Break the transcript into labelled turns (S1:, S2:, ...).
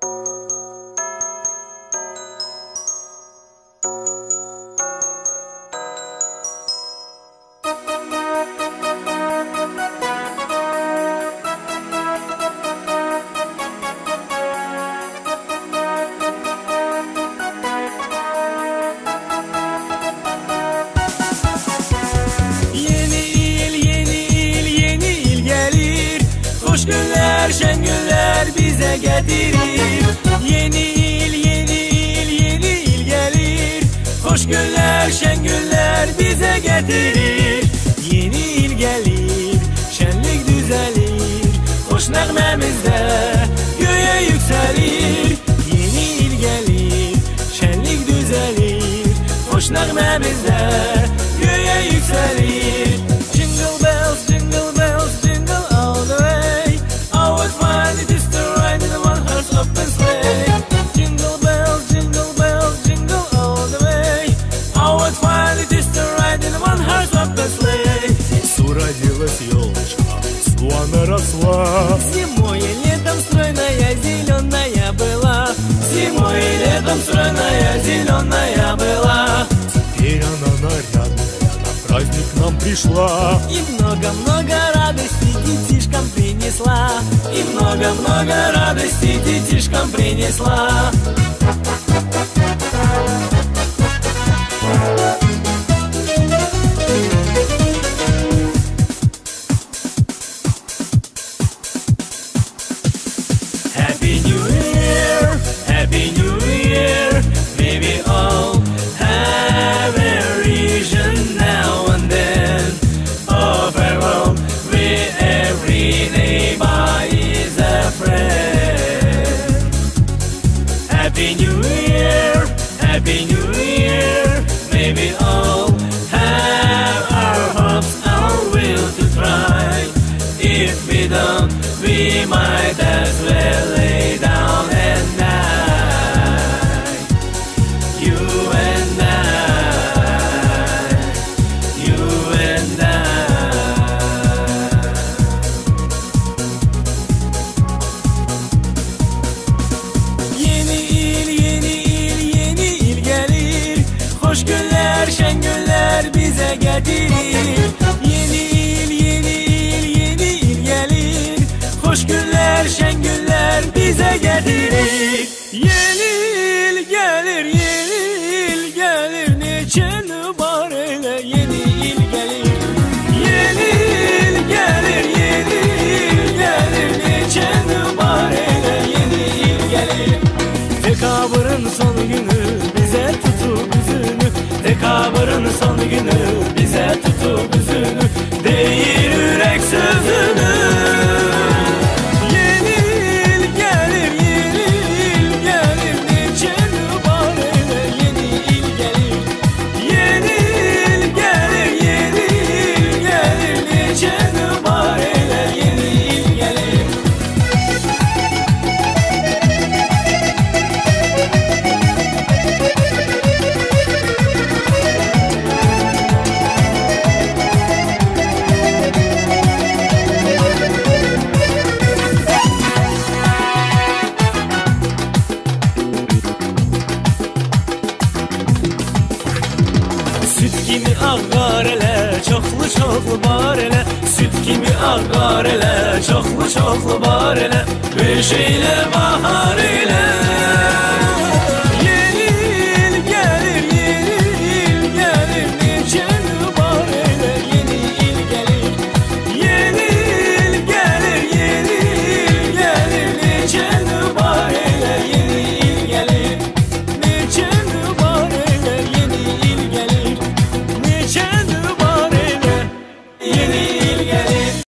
S1: Música günler, şen günler bize getirir. Yeni il, yeni il, yeni il gelir. Hoş günler, şen günler bize getirir. Yeni il gelir, şenlik düzelir. Hoş nəğməmizdə göğe yükselir. Yeni il gelir, şenlik düzelir. Hoş nəğməmizdə göğe yükselir
S2: она росла.
S1: Зимой и летом стройная, зеленая была Зимой и летом стройная, зеленая была
S2: Теперь она нарядная, на праздник к нам пришла.
S1: И много-много радости детишкам принесла И много-много радости детишкам принесла Happy New Year, Happy New Year. May we all have our hopes, our will to try. If we don't, we might as well günler, şen günler bize getirir Yeni il, yeni il, yeni il gelir. Hoş günler, şen günler bize getirir Yeni il gelir, yeni il gelir. Neçen var elə yeni il gelir? Yeni il gelir, yeni il gelir. Neçen var elə yeni il gelir? Dekabrın son günü Dekabrın son günü. Bize tutup üzünü Değil kimi ağar elə, çoxlu çoxlu bar elə Süt kimi ağar elə, çoxlu çoxlu bar elə Beş elə bahar